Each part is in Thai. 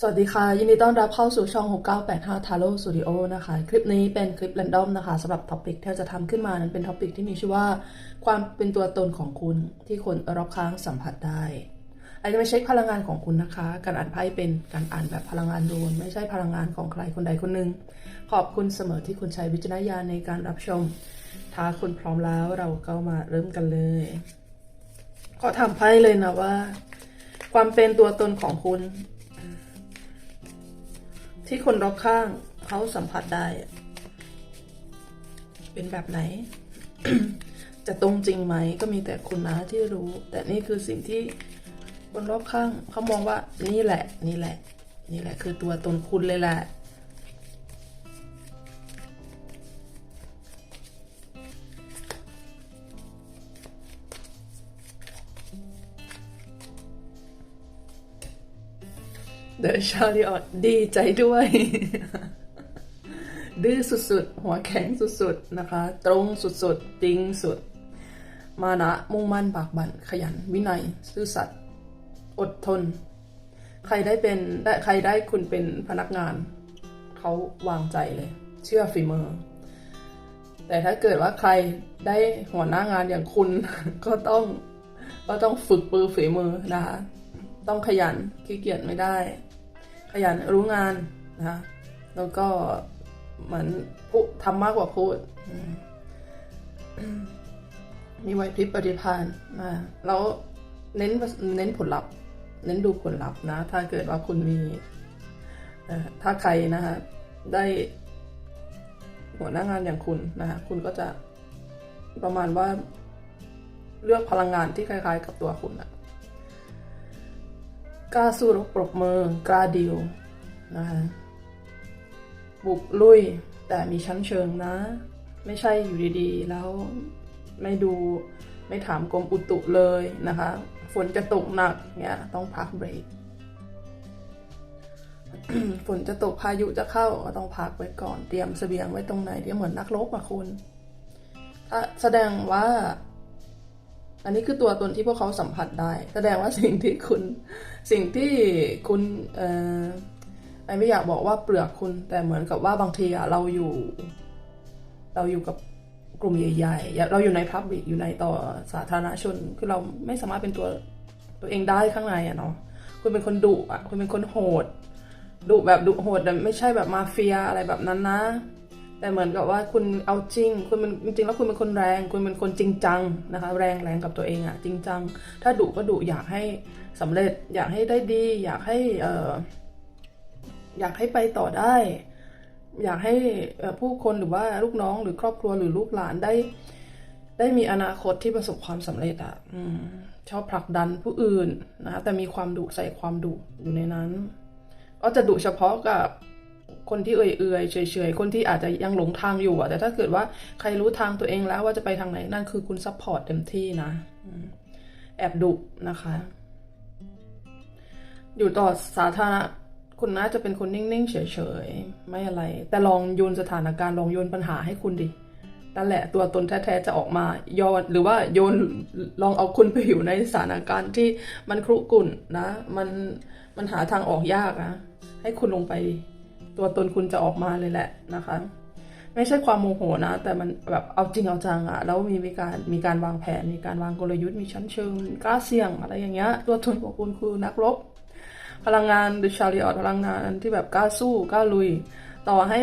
สวัสดีค่ะ ยินดีต้อนรับเข้าสู่ช่อง 6985 Taro Studio นะคะ คลิปนี้เป็นคลิป r รนดอมนะคะสำหรับท็อปิกที่เราจะทำขึ้นมานั้นเป็นท็อปิกที่มีชื่อว่าความเป็นตัวตนของคุณที่คนรอบข้างสัมผัสได้อาจจะไม่ใช่พลังงานของคุณนะคะ การอ่านไพ่เป็นการอ่านแบบพลังงานโดนไม่ใช่พลังงานของใครคนใดคนหนึ่งขอบคุณเสมอที่คุณใช้วิจารณญาณในการรับชม ถ้าคุณพร้อมแล้วเราก็มาเริ่มกันเลยขอทำไพ่เลยนะว่า ความเป็นตัวตนของคุณ ที่คนรอบข้างเขาสัมผัสได้ เป็นแบบไหน จะตรงจริงไหมก็มีแต่คุณนะที่รู้ แต่นี่คือสิ่งที่คนรอบข้างเขามองว่านี่แหละ นี่แหละ นี่แหละ คือตัวตนคุณเลยแหละ เดอะชาริออตดีใจด้วย ดื้อสุดๆ หัวแข็งสุดๆ นะคะ ตรงสุดๆ จริงสุด มานะ มุ่งมั่นปากบั่น ขยัน วินัย ซื่อสัตย์ อดทน ใครได้เป็นได้ใครได้คุณเป็นพนักงาน เขาวางใจเลย เชื่อฝีมือ แต่ถ้าเกิดว่าใครได้หัวหน้างานอย่างคุณ ก็ต้อง ก็ต้องฝึกปือฝีมือนะคะต้องขยันขี้เกียจไม่ได้ ขยันรู้งานนะคะแล้วก็เหมือนพูดทำมากกว่าพูด มีไหวพริบปฏิภาณนะแล้วเน้นเน้นผลลัพธ์ เน้นดูผลลัพธ์นะ ถ้าเกิดว่าคุณมีถ้าใครนะคะได้หัวหน้างานอย่างคุณนะคะคุณก็จะประมาณว่าเลือกพลังงานที่คล้าย ๆ กับตัวคุณอะ กล้าสู้รบปรบมือกล้าดิวนะคะบุกลุยแต่มีชั้นเชิงนะ ไม่ใช่อยู่ดีๆ แล้วไม่ดูไม่ถามกรมอุตุเลยนะคะ ฝนจะตกหนักเนี่ยต้องพักเบรกฝนจะตกพายุจะเข้าก็ต้องพักไว้ก่อนเตรียมเสบียงไว้ตรงไหนเดี๋ยวเหมือนนักรบอะคุณถ้าแสดงว่า อันนี้คือตัวตนที่พวกเขาสัมผัสได้ แสดงว่าสิ่งที่คุณสิ่งที่คุณเอ่อไอไม่อยากบอกว่าเปลือกคุณแต่เหมือนกับว่าบางทีอะเราอยู่ เราอยู่กับกลุ่มใหญ่ๆ เราอยู่ในพับบิกอยู่ในต่อสาธารณชน คือเราไม่สามารถเป็นตัวตัวเองได้ข้างในอะเนาะคุณเป็นคนดุอะคุณเป็นคนโหดดุแบบดุโหดแต่ไม่ใช่แบบมาเฟียอะไรแบบนั้นนะ แต่เหมือนกับว่าคุณเอาจริง คุณเป็นจริงแล้วคุณเป็นคนแรง คุณเป็นคนจริงจังนะคะ แรงแรงกับตัวเองอะจริงจัง ถ้าดุก็ดุอยากให้สำเร็จ อยากให้ได้ดี อยากให้เอออยากให้ไปต่อได้ อยากให้ผู้คนหรือว่าลูกน้องหรือครอบครัวหรือลูกหลานได้ ได้มีอนาคตที่ประสบความสำเร็จอะอชอบผลักดันผู้อื่นนะคะแต่มีความดุใส่ความดุอยู่ในนั้น ก็จะดุเฉพาะกับ คนที่เอื่อยๆเฉยๆ คนที่อาจจะยังหลงทางอยู่อะแต่ถ้าเกิดว่าใครรู้ทางตัวเองแล้วว่าจะไปทางไหนนั่นคือคุณซัพพอร์ตเต็มที่นะ แอบดุนะคะ อยู่ต่อสาธารณะคุณน่าจะเป็นคนนิ่งๆ เฉยๆ ไม่อะไร แต่ลองโยนสถานการณ์ลองโยนปัญหาให้คุณดินั่นแหละตัวตนแท้ๆจะออกมาโยนหรือว่าโยนลองเอาคุณไปอยู่ในสถานการณ์ที่มันครุกุ่นนะ มันมันหาทางออกยากนะ ให้คุณลงไป ตัวตนคุณจะออกมาเลยแหละนะคะ ไม่ใช่ความโมโหนะ แต่มันแบบเอาจริงเอาจังอะแล้วมีมีการมีการวางแผน มีการวางกลยุทธ์มีชั้นเชิงกล้าเสี่ยงอะไรอย่างเงี้ยตัวตนของคุณคือนักรบ พลังงานหรือชาริออตพลังงานที่แบบกล้าสู้กล้าลุย ต่อให้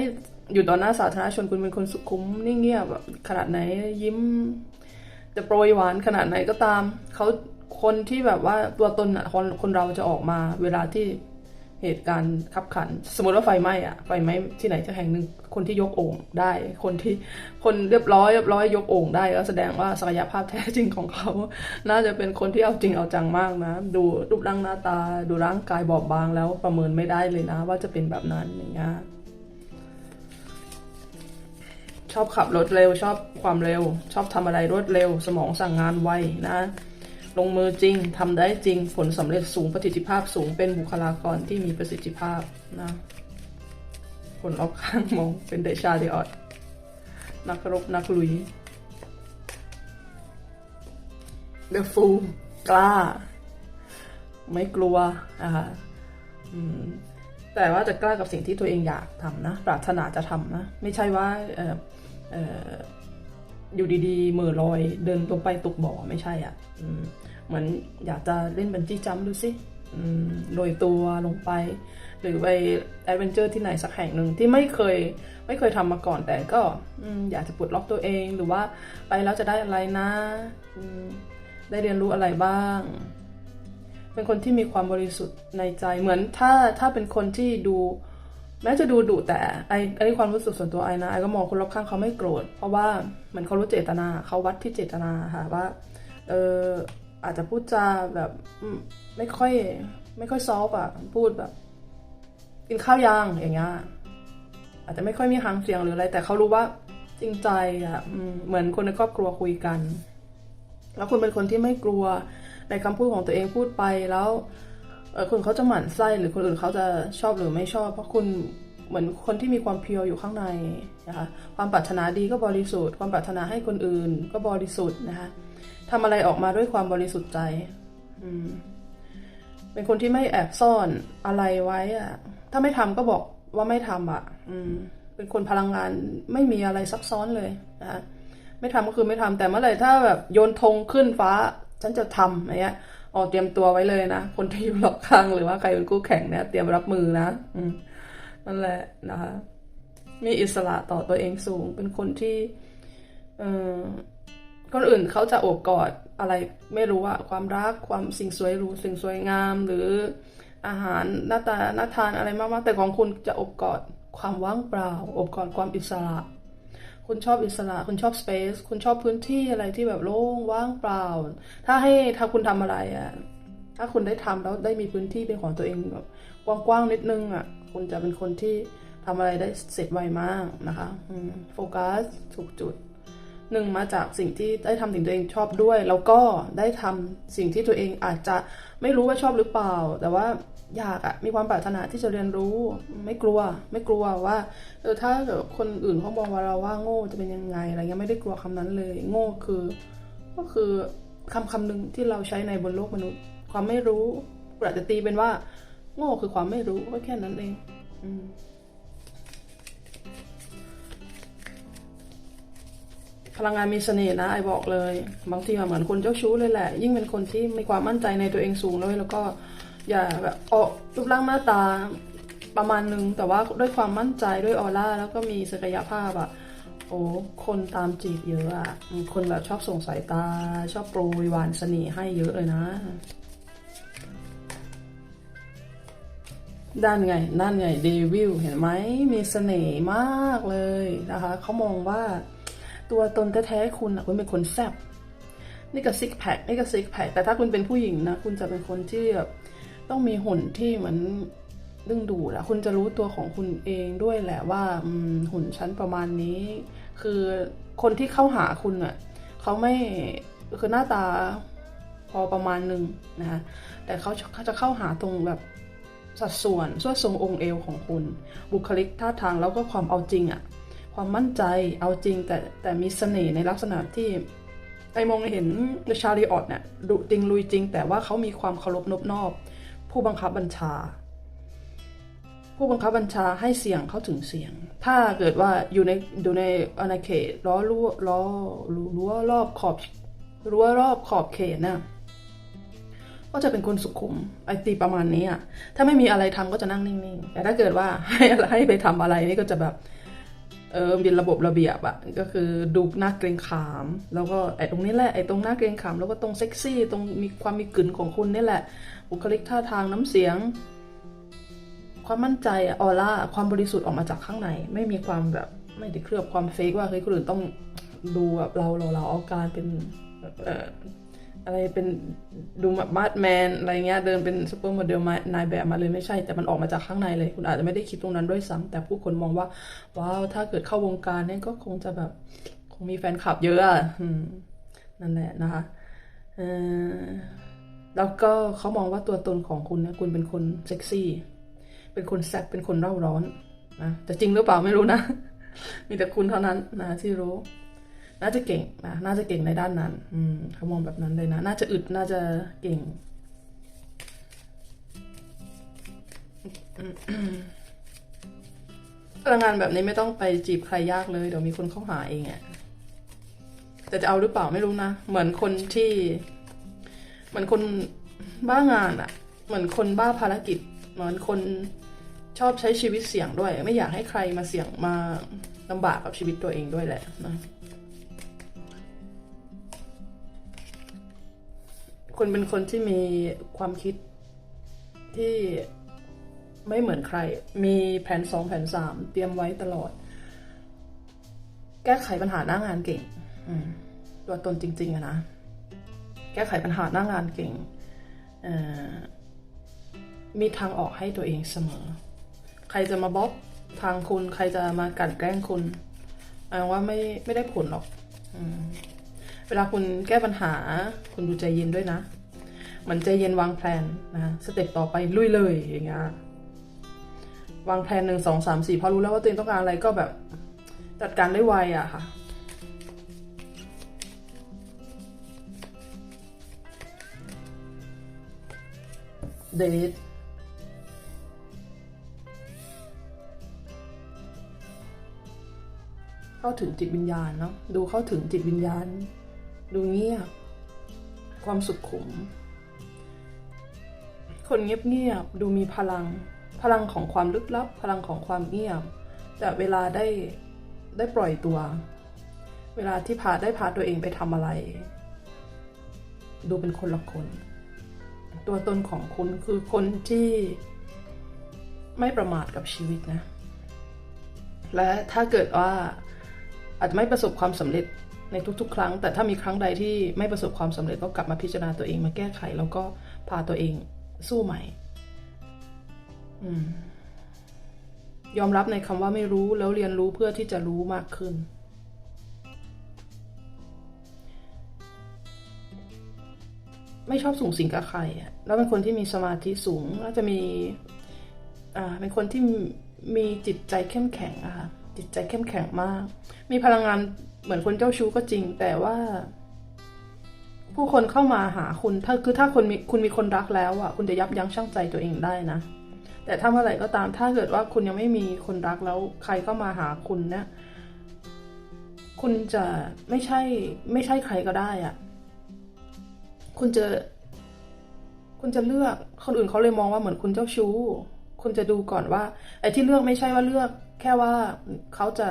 อยู่ต่อหน้าสาธารณชนคุณเป็นคนสุขุมนิ่งเงียบแบบขนาดไหนยิ้ม จะโปรยหวานขนาดไหนก็ตามเขาคนที่แบบว่าตัวตนอะคนคนเราจะออกมาเวลาที่ เหตุการณ์ขับขัน สมมติว่าไฟไหม้อะไฟไหม้ที่ไหนจะแห่งหนึ่งคนที่ยกโอ่งได้ คนที่คนเรียบร้อยเรียบร้อยยกโอ่งได้ก็แสดงว่าศักยภาพแท้จริงของเขา น่าจะเป็นคนที่เอาจริงเอาจังมากนะ ดูรูปร่างหน้าตา ดูร่างกายบอบบางแล้วประเมินไม่ได้เลยนะ ว่าจะเป็นแบบนั้นอย่างเงี้ยชอบขับรถเร็ว ชอบความเร็ว ชอบทำอะไรรวดเร็ว สมองสั่งงานไวนะ ลงมือจริงทำได้จริง ผลสำเร็จสูงประสิทธิภาพสูงเป็นบุคลากรที่มีประสิทธิภาพนะผลรอบข้างมองเป็นเดชาเดออดนักรบนักลุยเดอะฟูกล้า ไม่กลัวนะคะแต่ว่าจะกล้ากับสิ่งที่ตัวเองอยากทำนะ ปรารถนาจะทำนะ ไม่ใช่ว่าเออเออ อยู่ดีๆมือลอย เดินลงไปตกบ่อไม่ใช่อะ่ะอืมเหมือนอยากจะเล่นบันจี้จัมดูสิโรยตัวลงไป หรือไปแอดเวนเจอร์ที่ไหนสักแห่งหนึ่งที่ไม่เคยไม่เคยทำมาก่อนแต่ก็อยากจะปลดล็อกตัวเอง หรือว่าไปแล้วจะได้อะไรนะได้เรียนรู้อะไรบ้าง เป็นคนที่มีความบริสุทธิ์ในใจเหมือนถ้าถ้าเป็นคนที่ดู แม้จะดูดุแต่ไออันนี้ความรู้สึกส่วนตัวไอนะไอก็มองคนรอบข้างเขาไม่โกรธ เพราะว่าเหมือนเขารู้เจตนาเขาวัดที่เจตนาค่ะว่าเอออาจจะพูดจาแบบไม่ค่อยไม่ค่อยซอฟต์อะพูดแบบ กินข้าวยางอย่างเงี้ยอาจจะไม่ค่อยมีหางเสียงหรืออะไร แต่เขารู้ว่าจริงใจอะเหมือนคนในครอบครัวคุยกัน แล้วคุณเป็นคนที่ไม่กลัวในคำพูดของตัวเองพูดไปแล้ว เออคนเขาจะหมั่นไส้หรือคนอื่นเขาจะชอบหรือไม่ชอบ เพราะคุณเหมือนคนที่มีความเพียวอยู่ข้างในนะคะความปรารถนาดีก็บริสุทธิ์ ความปรารถนาให้คนอื่นก็บริสุทธิ์นะคะทำอะไรออกมาด้วยความบริสุทธิ์ใจเป็นคนที่ไม่แอบซ่อนอะไรไว้อะถ้าไม่ทำก็บอกว่าไม่ทำอะอืม เป็นคนพลังงานไม่มีอะไรซับซ้อนเลยนะคะไม่ทำก็คือไม่ทำแต่เมื่อไหร่ถ้าแบบโยนธงขึ้นฟ้า ฉันจะทำอะไรเงี้ย ออกเตรียมตัวไว้เลยนะ คนที่อยู่รอบข้างหรือว่าใครเป็นคู่แข่งเนี่ยเตรียมรับมือนะ อืมนั่นแหละนะคะ มีอิสระต่อตัวเองสูง เป็นคนที่ เออคนอื่นเขาจะโอบกอดอะไรไม่รู้อะความรักความสิ่งสวยหรูสิ่งสวยงาม หรืออาหารหน้าตาหน้าทานอะไรมากๆแต่ของคุณจะอบกอดความว่างเปล่าอบกอดความอิสระ คุณชอบอิสระ คุณชอบสเปซคุณชอบพื้นที่อะไรที่แบบโล่งว่างเปล่า ถ้าให้ถ้าคุณทำอะไรอะถ้าคุณได้ทำแล้วได้มีพื้นที่เป็นของตัวเองแบบกว้างๆนิดนึงอะคุณจะเป็นคนที่ทำอะไรได้เสร็จไวมากนะคะอืโฟกัสถูกจุดหนึ่งมาจากสิ่งที่ได้ทำสิ่งตัวเองชอบด้วย แล้วก็ได้ทำสิ่งที่ตัวเองอาจจะไม่รู้ว่าชอบหรือเปล่า แต่ว่า อยากอะมีความปรารถนาที่จะเรียนรู้ ไม่กลัว ไม่กลัวว่าเออถ้าเกิดคนอื่นเขามองว่าเราว่าโง่จะเป็นยังไงอะไรเงี้ยไม่ได้กลัวคำนั้นเลย โง่คือ ก็คือคำคำหนึ่งที่เราใช้ในบนโลกมนุษย์ ความไม่รู้อาจจะตีเป็นว่า โง่คือความไม่รู้ก็แค่นั้นเอง อืมพลังงานมีเสน่ห์นะไอบอกเลย บางทีเหมือนคนเจ้าชู้เลยแหละ ยิ่งเป็นคนที่มีความมั่นใจในตัวเองสูงเลยแล้วก็ อย่าแบบออกรูปร่างหน้าตาประมาณนึง แต่ว่าด้วยความมั่นใจด้วยออร่าแล้วก็มีศักยภาพอะโอ้คนตามจีบเยอะอะคนแบบชอบส่งสายตา ชอบโปรยหวานเสน่ห์ให้เยอะเลยนะ ด้านไงนั่นไงเดวิลเห็นไหมมีเสน่ห์มากเลยนะคะ เขามองว่าตัวตนแท้ๆคุณคุณเป็นคนแซ่บนี่ก็ซิกแพคนี่ก็ซิกแพคแต่ถ้าคุณเป็นผู้หญิงนะ คุณจะเป็นคนที่แบบ ต้องมีหุ่นที่เหมือนดึงดูดอะคุณจะรู้ตัวของคุณเองด้วยแหละว่าหุ่นชั้นประมาณนี้ คือคนที่เข้าหาคุณอะเขาไม่คือหน้าตาพอประมาณหนึ่งนะคะแต่เขาจะเข้าหาตรงแบบสัดส่วนส่วนทรงองค์เอวของคุณ บุคลิกท่าทางแล้วก็ความเอาจริงอะความมั่นใจเอาจริงแต่แต่มีเสน่ห์ในลักษณะที่ไอมองเห็นชาลีออตเนี่ยดุจริงลุยจริง แต่ว่าเขามีความเคารพนบนอบ ผู้บังคับบัญชา ผู้บังคับบัญชาให้เสียงเข้าถึงเสียง ถ้าเกิดว่าอยู่ในอยู่ในอาณาเขตล้อรั้วล้อรั้วรอบขอบรั้วรอบขอบเขตน่ะก็จะเป็นคนสุขุมไอตีประมาณนี้อะถ้าไม่มีอะไรทำก็จะนั่งนิ่งๆ แต่ถ้าเกิดว่าให้ให้ไปทำอะไรนี่ก็จะแบบ เออเป็นระบบระเบียบอะก็คือดูหน้าเกรงขาม แล้วก็ไอ้ตรงนี้แหละไอ้ตรงหน้าเกรงขาม แล้วก็ตรงเซ็กซี่ตรงมีความมีกลิ่นของคุณนี่แหละบุคลิกท่าทางน้ำเสียง ความมั่นใจออร่าความบริสุทธิ์ออกมาจากข้างใน ไม่มีความแบบไม่ได้เคลือบความเฟกว่าเฮ้ยคนอื่นต้องดูแบบเราเราเราเอาการเป็นเอะไรเป็นดูแบบมาดแมนอะไรเงี้ยเดินเป็นซูเปอร์โมเดลมานายแบบมาเลยไม่ใช่ แต่มันออกมาจากข้างในเลย คุณอาจจะไม่ได้คิดตรงนั้นด้วยซ้ำแต่ผู้คนมองว่าว้าวถ้าเกิดเข้าวงการเนี่ยก็คงจะแบบคงมีแฟนคลับเยอะอะนั่นแหละนะคะแล้วก็เขามองว่าตัวตนของคุณนะคุณเป็นคนเซ็กซี่ เป็นคนแซ่บเป็นคนเร่าร้อนนะแต่จริงหรือเปล่าไม่รู้นะ มีแต่คุณเท่านั้นนะที่รู้ น่าจะเก่งนะน่าจะเก่งในด้านนั้น อืมเขามองแบบนั้นเลยนะ น่าจะอึดน่าจะเก่งพลังงานแบบนี้ไม่ต้องไปจีบใครยากเลยเดี๋ยวมีคนเข้าหาเองอะแต่จะเอาหรือเปล่าไม่รู้นะ เหมือนคนที่ เหมือนคนบ้างานอะเหมือนคนบ้าภารกิจ เหมือนคนชอบใช้ชีวิตเสี่ยงด้วย ไม่อยากให้ใครมาเสี่ยงมาลำบากกับชีวิตตัวเองด้วยแหละนะ คนเป็นคนที่มีความคิดที่ไม่เหมือนใคร มีแผนสองแผนสามเตรียมไว้ตลอด แก้ไขปัญหาหน้างานเก่งตัวตนจริง ๆอะนะ แก้ไขปัญหาหน้างานเก่ง มีทางออกให้ตัวเองเสมอ ใครจะมาบล็อกทางคุณ ใครจะมากลั่นแกล้งคุณแปลว่าไม่ไม่ได้ผลหรอก อืม เวลาคุณแก้ปัญหา คุณดูใจเย็นด้วยนะ เหมือนใจเย็นวางแผนนะสเต็ปต่อไปลุยเลยอย่างเงี้ยวางแผนหนึ่งสองสามสี่พอรู้แล้วว่าตัวเองต้องการอะไรก็แบบจัดการได้ไวอะค่ะเดทเข้าถึงจิตวิญญาณเนาะดูเข้าถึงจิตวิญญาณ ดูเงียบ ความสุขขุม คนเงียบๆดูมีพลัง พลังของความลึกลับ พลังของความเงียบ แต่เวลาได้ได้ปล่อยตัว เวลาที่พาได้พาตัวเองไปทำอะไร ดูเป็นคนละคน ตัวตนของคุณคือคนที่ไม่ประมาทกับชีวิตนะ และถ้าเกิดว่าอาจจะไม่ประสบความสำเร็จ ในทุกๆ ครั้ง แต่ถ้ามีครั้งใดที่ไม่ประสบความสำเร็จก็กลับมาพิจารณาตัวเองมาแก้ไข แล้วก็พาตัวเองสู้ใหม่อมยอมรับในคำว่าไม่รู้แล้วเรียนรู้เพื่อที่จะรู้มากขึ้น ไม่ชอบสูงสิงกับใครอะแล้วเป็นคนที่มีสมาธิสูงแล้วจะมีอ่าเป็นคนที่มีจิตใจเข้มแข็งอะค่ะจิตใจเข้มแข็งมาก มีพลังงาน เหมือนคนเจ้าชู้ก็จริง แต่ว่า ผู้คนเข้ามาหาคุณ ถ้าคือถ้าคนมีคุณมีคนรักแล้วอะ คุณจะยับยั้งชั่งใจตัวเองได้นะ แต่ถ้าเมื่อไหร่ก็ตาม ถ้าเกิดว่าคุณยังไม่มีคนรักแล้ว ใครก็มาหาคุณเนี่ยคุณจะไม่ใช่ ไม่ใช่ใครก็ได้อะ คุณจะ คุณจะเลือกคนอื่นเขาเลยมองว่าเหมือนคุณเจ้าชู้ คุณจะดูก่อนว่า ไอ้ที่เลือกไม่ใช่ว่าเลือก แค่ว่าเขาจะ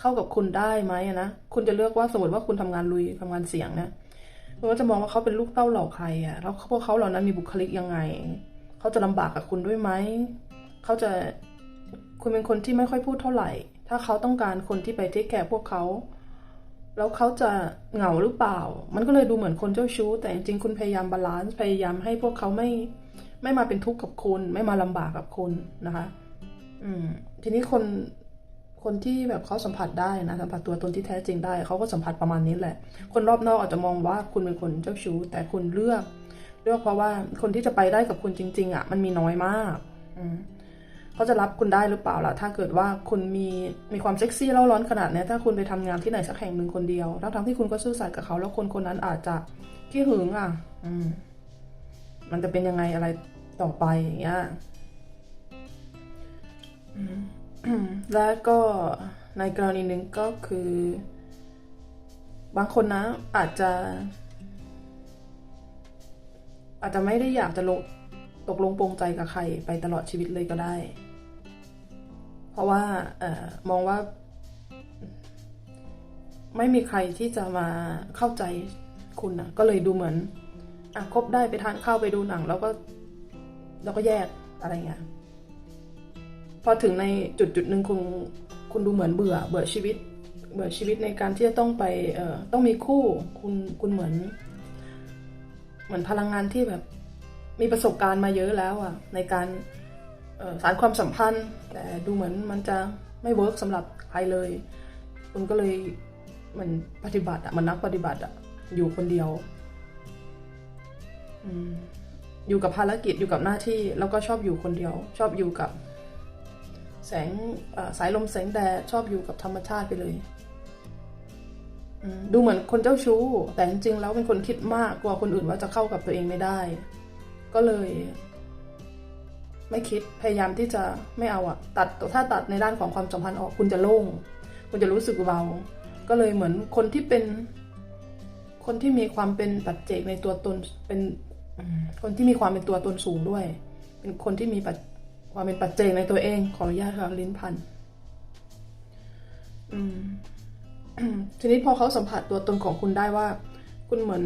เข้ากับคุณได้ไหมนะคุณจะเลือกว่าสมมติว่าคุณทำงานลุยทำงานเสี่ยงเนี่ยคุณก็จะมองว่าเขาเป็นลูกเต้าเหล่าใครอะแล้วพวกเขาเหล่านั้นมีบุคลิกยังไง เขาจะลำบากกับคุณด้วยไหมเขาจะคุณเป็นคนที่ไม่ค่อยพูดเท่าไหร่ ถ้าเขาต้องการคนที่ไปเทคแคร์พวกเขาแล้วเขาจะเหงาหรือเปล่า มันก็เลยดูเหมือนคนเจ้าชู้ แต่จริงๆคุณพยายามบาลานซ์พยายามให้พวกเขาไม่ไม่มาเป็นทุกข์กับคุณ ไม่มาลำบากกับคุณนะคะ อืม ทีนี้คน คนที่แบบเขาสัมผัสได้นะสัมผัสตัวตนที่แท้จริงได้เขาก็สัมผัสประมาณนี้แหละ คนรอบนอกอาจจะมองว่าคุณเป็นคนเจ้าชู้แต่คุณเลือกเลือกเพราะว่าคนที่จะไปได้กับคุณจริง ๆอะมันมีน้อยมากอืเขาจะรับคุณได้หรือเปล่าล่ะถ้าเกิดว่าคุณมีมีความเซ็กซี่เล่าร้อนขนาดนี้ถ้าคุณไปทำงานที่ไหนสักแห่งหนึ่งคนเดียวทั้งทั้งที่คุณก็ซื่อสัตย์กับเขาแล้วคนคนนั้นอาจจะขี้หึงอะ อืม มันจะเป็นยังไงอะไรต่อไปอย่างเงี้ยอืม แล้วก็ในกรณีหนึ่งก็คือ บางคนนะอาจจะ อาจจะไม่ได้อยากจะลงตกลงปรงใจกับใครไปตลอดชีวิตเลยก็ได้ เพราะว่าออมองว่า ไม่มีใครที่จะมาเข้าใจคุณนะก็เลยดูเหมือนอะคบได้ไปทานข้าวไปดูหนัง แล้วก็ แล้วก็แยกอะไรเงี้ย พอถึงในจุดจุดหนึ่งคุณคุณดูเหมือนเบื่อเบื่อชีวิต เบื่อชีวิตในการที่จะต้องไปเอ่อต้องมีคู่คุณคุณเหมือน เหมือนพลังงานที่แบบ มีประสบการณ์มาเยอะแล้วอะในการสารความสัมพันธ์ แต่ดูเหมือนมันจะไม่เวิร์กสำหรับใครเลย คุณก็เลยเหมือนปฏิบัติอะเหมันนักปฏิบัติอะอยู่คนเดียวอยู่กับภารกิจอยู่กับหน้าที่ แล้วก็ชอบอยู่คนเดียว ชอบอยู่กับ แสงเอ่อสายลมแสงแดดชอบอยู่กับธรรมชาติไปเลยอืมดูเหมือนคนเจ้าชู้ แต่จริงๆแล้วเป็นคนคิดมากกว่าคนอื่นว่าจะเข้ากับตัวเองไม่ได้ ก็เลย ไม่คิดพยายามที่จะไม่เอาอะตัดถ้าตัดในด้านของความสัมพันธ์ออกคุณจะโล่ง คุณจะรู้สึกเบา ก็เลยเหมือนคนที่เป็น คนที่มีความเป็นปัจเจกในตัวตนเป็นอืมคนที่มีความเป็นตัวตนสูงด้วย เป็นคนที่มีปัจ ความเป็นปัจเจกในตัวเอง ขออนุญาตค่ะลิ้นพันทีนี้พอเขาสัมผัสตัวตนของคุณได้ว่า คุณเหมือน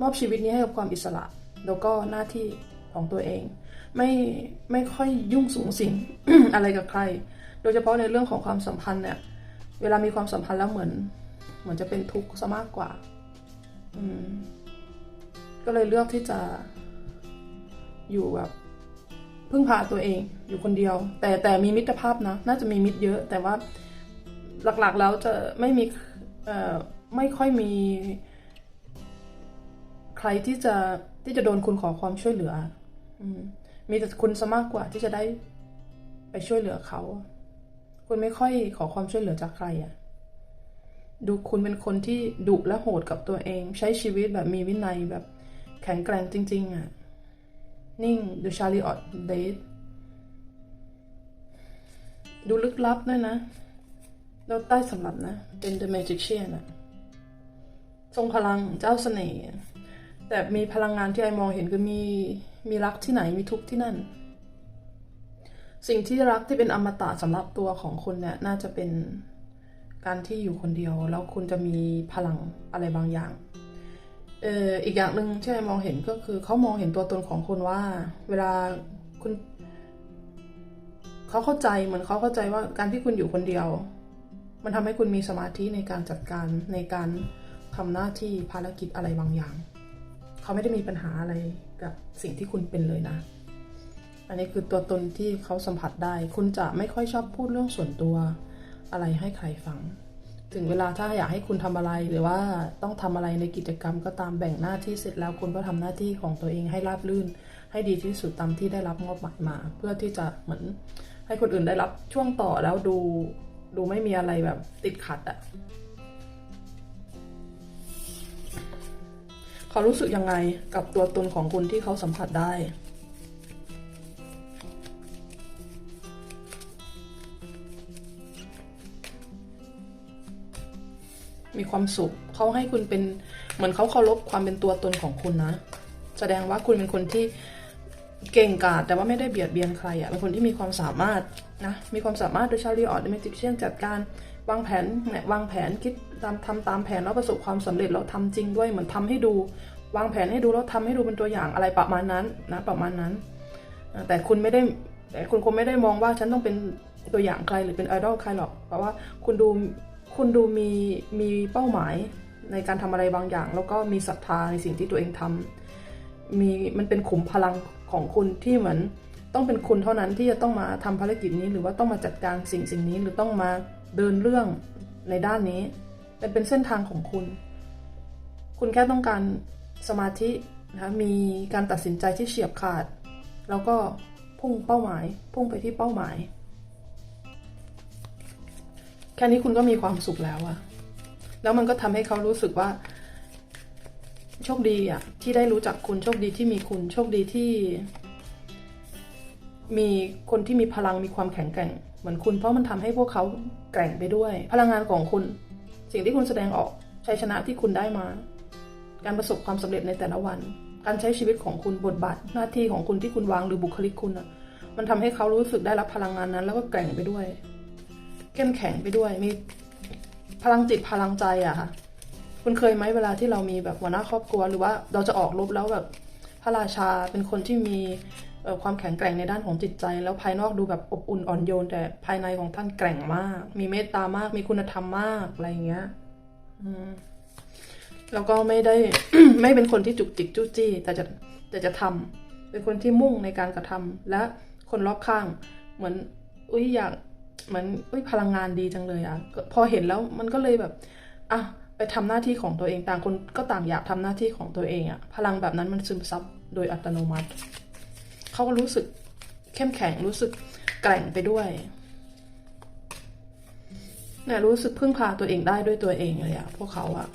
มอบชีวิตนี้ให้กับความอิสระ แล้วก็หน้าที่ของตัวเอง ไม่ไม่ค่อยยุ่งสูงสิงอะไรกับใคร โดยเฉพาะในเรื่องของความสัมพันธ์เนี่ย เวลามีความสัมพันธ์แล้วเหมือน เหมือนจะเป็นทุกข์ซะมากกว่า อืม ก็เลยเลือกที่จะอยู่แบบ พึ่งพาตัวเองอยู่คนเดียว แต่แต่มีมิตรภาพนะ น่าจะมีมิตรเยอะ แต่ว่าหลักๆแล้วจะไม่มีเอ่อไม่ค่อยมี ใครที่จะที่จะโดนคุณขอความช่วยเหลืออืมมีแต่คุณซะมากกว่าที่จะได้ไปช่วยเหลือเขา คุณไม่ค่อยขอความช่วยเหลือจากใครอะ่ะดูคุณเป็นคนที่ดุและโหดกับตัวเอง ใช้ชีวิตแบบมีวินัยแบบแข็งแกร่งจริง ๆอะ่ะ นิ่ง ดูชาลีออดเดทดูลึกลับด้วยนะแล้วใต้สำหรับนะ เป็น The Magician อะทรงพลังเจ้าเสน่ห์แต่มีพลังงานที่ไอมองเห็นคือมี มีรักที่ไหนมีทุกที่นั่น สิ่งที่รักที่เป็นอมตะสำหรับตัวของคุณเนี่ย น่าจะเป็นการที่อยู่คนเดียว แล้วคุณจะมีพลังอะไรบางอย่าง เอออีกอย่างหนึ่งที่ไอมองเห็นก็คือเขามองเห็นตัวตนของคุณว่า เวลาคุณเขาเข้าใจเหมือนเขาเข้าใจว่าการที่คุณอยู่คนเดียว มันทำให้คุณมีสมาธิในการจัดการในการทำหน้าที่ภารกิจอะไรบางอย่าง เขาไม่ได้มีปัญหาอะไรกับสิ่งที่คุณเป็นเลยนะ อันนี้คือตัวตนที่เขาสัมผัสได้ คุณจะไม่ค่อยชอบพูดเรื่องส่วนตัวอะไรให้ใครฟัง ถึงเวลาถ้าอยากให้คุณทำอะไรหรือว่าต้องทำอะไรในกิจกรรมก็ตามแบ่งหน้าที่เสร็จแล้วคุณก็ทำหน้าที่ของตัวเองให้ราบรื่น ให้ดีที่สุดตามที่ได้รับมอบหมายมา เพื่อที่จะเหมือนให้คนอื่นได้รับช่วงต่อแล้วดูดูไม่มีอะไรแบบติดขัดอะเขารู้สึกยังไงกับตัวตนของคุณที่เขาสัมผัสได้ มีความสุขเขาให้คุณเป็นเหมือนเขาเคารพความเป็นตัวตนของคุณนะ แสดงว่าคุณเป็นคนที่เก่งกาจแต่ว่าไม่ได้เบียดเบียนใครอะ่ะเป็นคนที่มีความสามารถนะมีความสามารถโดยชาลีออดเมจิกเชียนจัดการวางแผนเนี่ยวางแผนคิดตามทำตามแผนแล้วประสบความสำเร็จแล้วทำจริงด้วยเหมือนทำให้ดู วางแผนให้ดูแล้วทำให้ดูเป็นตัวอย่างอะไรประมาณนั้นนะประมาณนั้น แต่คุณไม่ได้แต่คุณคงไม่ได้มองว่าฉันต้องเป็นตัวอย่างใครหรือเป็นไอดอลใครหรอก เพราะว่าคุณดู คุณดูมีมีเป้าหมายในการทำอะไรบางอย่าง แล้วก็มีศรัทธาในสิ่งที่ตัวเองทำมีมันเป็นขุมพลังของคุณที่เหมือนต้องเป็นคุณเท่านั้นที่จะต้องมาทำภารกิจนี้ หรือว่าต้องมาจัดการสิ่งสิ่งนี้ หรือต้องมาเดินเรื่องในด้านนี้เป็นเป็นเส้นทางของคุณ คุณแค่ต้องการสมาธินะคะมีการตัดสินใจที่เฉียบขาด แล้วก็พุ่งเป้าหมาย พุ่งไปที่เป้าหมาย แค่นี้คุณก็มีความสุขแล้วอะแล้วมันก็ทำให้เขารู้สึกว่า โชคดีอะที่ได้รู้จักคุณโชคดีที่มีคุณโชคดีที่ มีคนที่มีพลังมีความแข็งแกร่ง เหมือนคุณเพราะมันทำให้พวกเขาแกร่งไปด้วย พลังงานของคุณ สิ่งที่คุณแสดงออกชัยชนะที่คุณได้มา การประสบความสำเร็จในแต่ละวัน การใช้ชีวิตของคุณบทบาทหน้าที่ของคุณที่คุณวางหรือบุคลิกคุณอะมันทำให้เขารู้สึกได้รับพลังงานนั้น แล้วก็แกร่งไปด้วย เข้มแข็งไปด้วย มีพลังจิตพลังใจอะค่ะคุณเคยไหมเวลาที่เรามีแบบหัวหน้าครอบครัว หรือว่าเราจะออกรบแล้วแบบพระราชาเป็นคนที่มีความแข็งแกร่งในด้านของจิตใจ แล้วภายนอกดูแบบอบอุ่นอ่อนโยน แต่ภายในของท่านแกร่งมาก มีเมตตามาก มีคุณธรรมมากอะไรอย่างเงี้ยแล้วก็ไม่ได้ไม่เป็นคนที่จุกจิกจู้จี้ แต่จะแต่จะทำเป็นคนที่มุ่งในการกระทำและคนรอบข้างเหมือนอุ้ยอยาก เหมือนอุ้ยพลังงานดีจังเลยอะพอเห็นแล้วมันก็เลยแบบอะไปทำหน้าที่ของตัวเองต่างคนก็ต่างอยากทำหน้าที่ของตัวเองอะพลังแบบนั้นมันซึมซับโดยอัตโนมัติ เขาก็รู้สึกเข้มแข็งรู้สึกแกร่งไปด้วยเนี่ยรู้สึกพึ่งพาตัวเองได้ด้วยตัวเองเลยอะพวกเขาอะ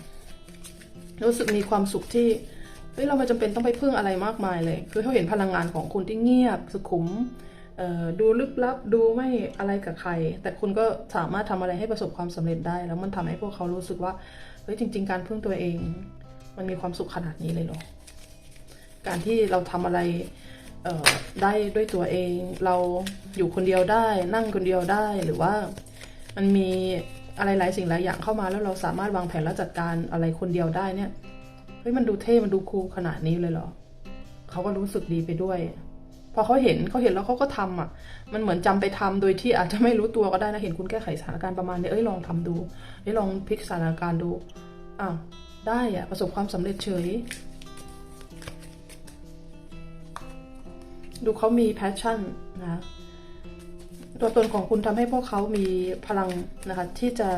รู้สึกมีความสุขที่เฮ้ยเราไม่จำเป็นต้องไปพึ่งอะไรมากมายเลย คือเขาเห็นพลังงานของคุณที่เงียบสุขุม ดูลึกลับดูไม่อะไรกับใคร แต่คุณก็สามารถทำอะไรให้ประสบความสำเร็จได้ แล้วมันทำให้พวกเขารู้สึกว่าเฮ้ยจริง ๆ การพึ่งตัวเอง มันมีความสุขขนาดนี้เลยเหรอการที่เราทำอะไรได้ด้วยตัวเอง เราอยู่คนเดียวได้ นั่งคนเดียวได้หรือว่ามันมีอะไรหลายสิ่งหลายอย่างเข้ามาแล้วเราสามารถวางแผนและจัดการอะไรคนเดียวได้เนี่ยเฮ้ยมันดูเท่มันดูคูลขนาดนี้เลยเหรอเขาก็รู้สึกดีไปด้วย พอเขาเห็นเขาเห็นแล้วเขาก็ทำอะ มันเหมือนจำไปทำโดยที่อาจจะไม่รู้ตัวก็ได้นะเห็นคุณแก้ไขสถานการณ์ประมาณนี้เอ้ยลองทำดูเอ้ยลองพลิกสถานการณ์ดูอ้าวได้อะประสบความสำเร็จเฉย ดูเขามีแพชชั่นนะตัวตนของคุณทำให้พวกเขามีพลังนะคะที่จะ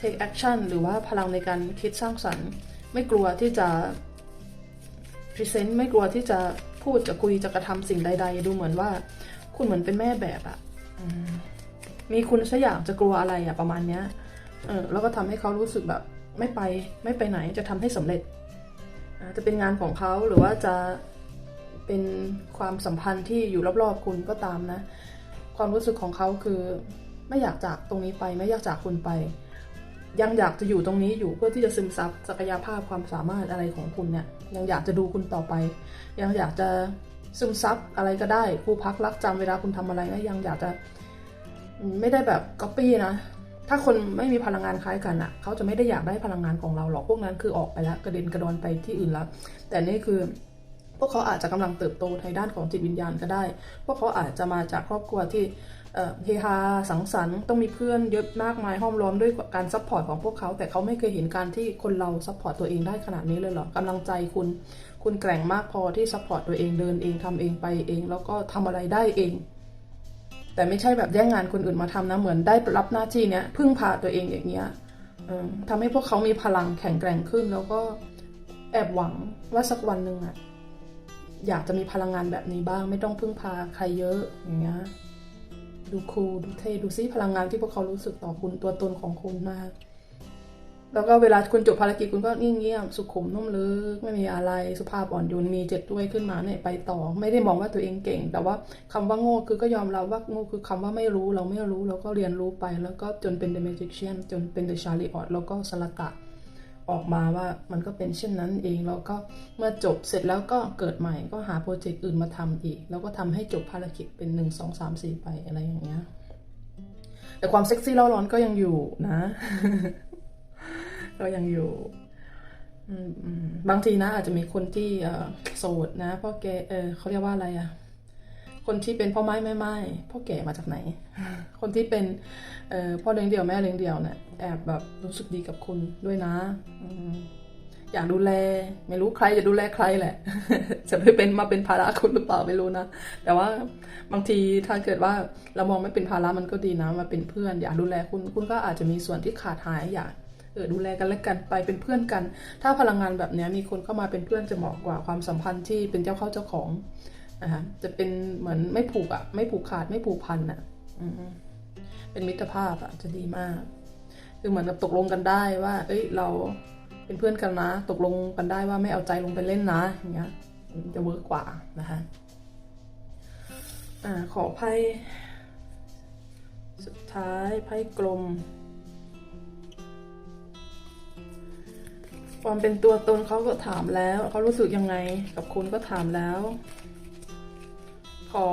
take action หรือว่าพลังในการคิดสร้างสรรค์ ไม่กลัวที่จะ present ไม่กลัวที่จะ พูดจะคุยจะกระทำสิ่งใด ๆ ดูเหมือนว่า คุณเหมือนเป็นแม่แบบอะอืมมีคุณสักอย่างจะกลัวอะไรอะประมาณเนี้ยเออแล้วก็ทำให้เขารู้สึกแบบไม่ไปไม่ไปไหนจะทำให้สำเร็จอ่าจะเป็นงานของเขาหรือว่าจะเป็นความสัมพันธ์ที่อยู่รอบๆคุณก็ตามนะ ความรู้สึกของเขาคือไม่อยากจากตรงนี้ไปไม่อยากจากคุณไป ยังอยากจะอยู่ตรงนี้อยู่เพื่อที่จะซึมซับศักยภาพความสามารถอะไรของคุณเนี่ย ยังอยากจะดูคุณต่อไป ยังอยากจะซึมซับอะไรก็ได้ครูพักรักจำเวลาคุณทำอะไรนะยังอยากจะไม่ได้แบบก๊อปปี้นะถ้าคนไม่มีพลังงานคล้ายกันอะ เขาจะไม่ได้อยากได้พลังงานของเราหรอกพวกนั้นคือออกไปแล้วกระเด็นกระดอนไปที่อื่นแล้ว แต่นี่คือ พวกเขาอาจจะกำลังเติบโตในด้านของจิตวิญญาณก็ได้ พวกเขาอาจจะมาจากครอบครัวที่เฮฮาสังสรรค์ต้องมีเพื่อนเยอะมากมายห้อมล้อมด้วยการซัพพอร์ตของพวกเขา แต่เขาไม่เคยเห็นการที่คนเราซัพพอร์ตตัวเองได้ขนาดนี้เลยเหรอกำลังใจคุณ คุณแกร่งมากพอที่ซัพพอร์ตตัวเองเดินเองทำเองไปเอง แล้วก็ทำอะไรได้เอง แต่ไม่ใช่แบบแย่งงานคนอื่นมาทำนะเหมือนได้รับหน้าที่เนี้ยพึ่งพาตัวเองอย่างเงี้ยเออทำให้พวกเขามีพลังแข็งแกร่งขึ้นแล้วก็แอบหวังว่าสักวันหนึ่งอะ อยากจะมีพลังงานแบบนี้บ้าง ไม่ต้องพึ่งพาใครเยอะอย่างเงี้ยดูคูลดูเท่ดูซิพลังงานที่พวกเขารู้สึกต่อคุณตัวตนของคุณมาก แล้วก็เวลาคุณจบภารกิจคุณก็นิ่งเงียบสุขุมนุ่มลึกไม่มีอะไรสุภาพอ่อนโยนมีเจ็ดด้วยขึ้นมาเนี่ยไปต่อ ไม่ได้มองว่าตัวเองเก่ง แต่ว่าคำว่าโง่คือก็ยอมรับว่าโง่คือคำว่าไม่รู้เราไม่รู้เราก็เรียนรู้ไป แล้วก็จนเป็น The Magician จนเป็น The Chariot แล้วก็สลัตะ ออกมาว่ามันก็เป็นเช่นนั้นเอง แล้วก็เมื่อจบเสร็จแล้วก็เกิดใหม่ก็หาโปรเจกต์อื่นมาทำอีก แล้วก็ทำให้จบภารกิจเป็นหนึ่งสองสามสี่ไปอะไรอย่างเงี้ยแต่ความเซ็กซี่เล่าร้อนก็ยังอยู่นะก็ยังอยู่บางทีนะอาจจะมีคนที่โสดนะพ่อแกเออเขาเรียกว่าอะไรอะ คนที่เป็นพ่อไม้แม่ไม้พ่อแก่มาจากไหน คนที่เป็นพ่อเลี้ยงเดี่ยวแม่เลี้ยงเดี่ยวเนี่ยแอบแบบรู้สึกดีกับคุณด้วยนะอยากดูแล ไม่รู้ใครจะดูแลใครแหละ จะไม่เป็นมาเป็นภาระคุณหรือเปล่าไม่รู้นะ แต่ว่าบางทีถ้าเกิดว่าเรามองไม่เป็นภาระมันก็ดีนะมาเป็นเพื่อน อยากดูแลคุณคุณก็อาจจะมีส่วนที่ขาดหายอยากเออดูแลกันและกันไปเป็นเพื่อนกัน ถ้าพลังงานแบบนี้มีคนเข้ามาเป็นเพื่อนจะเหมาะกว่าความสัมพันธ์ที่เป็นเจ้าเข้าเจ้าของ นะคะจะเป็นเหมือนไม่ผูกอะไม่ผูกขาดไม่ผูกพันอะเป็นมิตรภาพอะจะดีมาก คือเหมือนกับตกลงกันได้ว่า เอ้ยเราเป็นเพื่อนกันนะ ตกลงกันได้ว่าไม่เอาใจลงไปเล่นนะอย่างเงี้ยจะเวิร์กกว่านะคะอ่าขอไพ่สุดท้ายไพ่กลม ความเป็นตัวตนเขาก็ถามแล้วเขารู้สึกยังไงกับคุณก็ถามแล้ว ขอ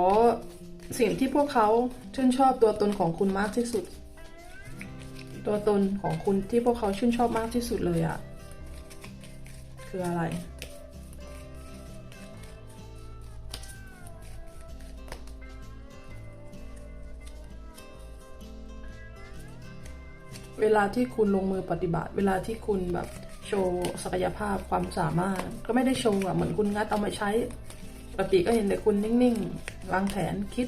สิ่งที่พวกเขาชื่นชอบตัวตนของคุณมากที่สุด ตัวตนของคุณที่พวกเขาชื่นชอบมากที่สุดเลยอะคืออะไรเวลาที่คุณลงมือปฏิบัติ เวลาที่คุณแบบโชว์ศักยภาพความสามารถ ก็ไม่ได้โชว์อะเหมือนคุณงัดเอามาใช้ ปกติก็เห็นแต่คุณนิ่งๆวางแผนคิด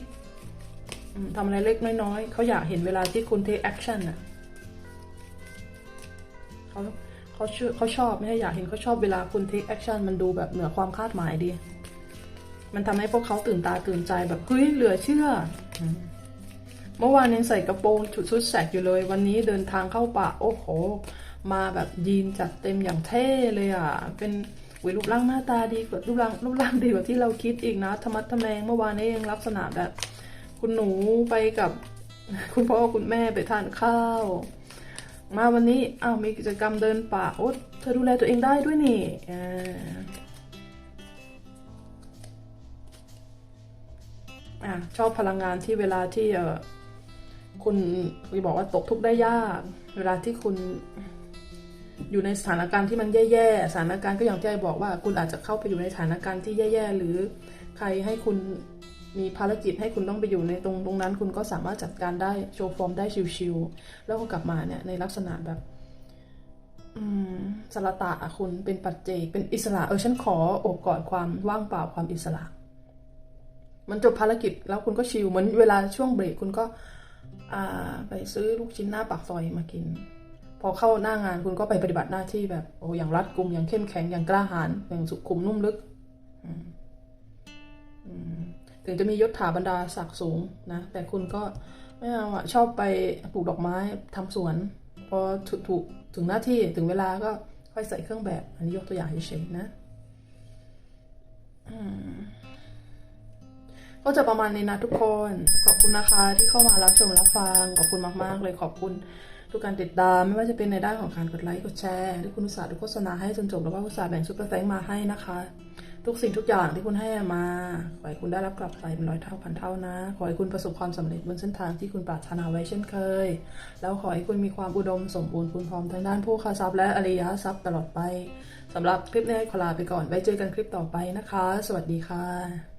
ทำอะไรเล็กน้อยๆเขาอยากเห็นเวลาที่คุณ take action อะเขาเขาชื่อเขาชอบไม่ใช่อยากเห็นเขาชอบเวลาคุณ take action มันดูแบบเหนือความคาดหมายดี มันทำให้พวกเขาตื่นตาตื่นใจแบบเฮ้ยเหลือเชื่อ เมื่อวานยังใส่กระโปรงชุดชุดแสกอยู่เลย วันนี้เดินทางเข้าป่าโอ้โห มาแบบยีนจัดเต็มอย่างเท่เลยอะ เป็น อุ้ยรูปร่างหน้าตาดีกว่ารูปร่างรูปร่างดีกว่าที่เราคิดอีกนะธรรมะทแมงเมื่อวานนี้ยังลักษณะแบบ คุณหนูไปกับ คุณพ่อคุณแม่ไปทานข้าว มาวันนี้อ้าวมีกิจกรรมเดินป่าโอ้เธอดูแลตัวเองได้ด้วยนี่อ่าอะชอบพลังงานที่เวลาที่เออคุณคุณบอกว่าตกทุกข์ได้ยาก เวลาที่คุณ อยู่ในสถานการณ์ที่มันแย่ๆ สถานการณ์ก็อย่างที่ไอ้บอกว่า คุณอาจจะเข้าไปอยู่ในสถานการณ์ที่แย่ๆ หรือใครให้คุณมีภารกิจให้คุณต้องไปอยู่ในตรงตรงนั้น คุณก็สามารถจัดการได้โชว์ฟอร์มได้ชิวๆแล้วก็กลับมาเนี่ยในลักษณะแบบอืมสละตะคุณเป็นปัจเจกเป็นอิสระเออฉันขอโอบกอดความว่างเปล่าความอิสระ มันจบภารกิจแล้วคุณก็ชิลเหมือนเวลาช่วงเบรกคุณก็อ่าไปซื้อลูกชิ้นหน้าปากซอยมากิน อเข้าหน้างานคุณก็ไปปฏิบัติหน้าที่แบบโอ้อย่างรัดกุมอย่างเข้มแข็งอย่างกล้าหาญอย่างสุขุมนุ่มลึกถึงจะมียศถาบรรดาศักดิ์สูงนะ แต่คุณก็ไม่เอาอะชอบไปปลูกดอกไม้ทำสวน พอถูกถ,กถึงหน้าที่ถึงเวลาก็ค่อยใส่เครื่องแบบ อันนี้ยกตัวอย่างเฉยๆนะก็จะประมาณนี้นะทุกคน ขอบคุณนะคะที่เข้ามารับชมรับฟัง ขอบคุณมาก ๆ เลยขอบคุณ ทุกการติดตามไม่ว่าจะเป็นในด้านของการกดไลค์กดแชร์ที่คุณอุตส่าห์ดูโฆษณาให้จนจบแล้วก็อุตส่าห์แบ่งซุปเปอร์แตงมาให้นะคะ ทุกสิ่งทุกอย่างที่คุณให้มาขอให้คุณได้รับกลับไปเป็นร้อยเท่าพันเท่านะ ขอให้คุณประสบความสำเร็จบนเส้นทางที่คุณปรารถนาไว้เช่นเคย แล้วขอให้คุณมีความอุดมสมบูรณ์พูนพร้อมทั้งด้านผู้ค้าทรัพย์และอริยทรัพย์ตลอดไปสำหรับคลิปนี้ขอลาไปก่อนไว้เจอกันคลิปต่อไปนะคะ สวัสดีค่ะ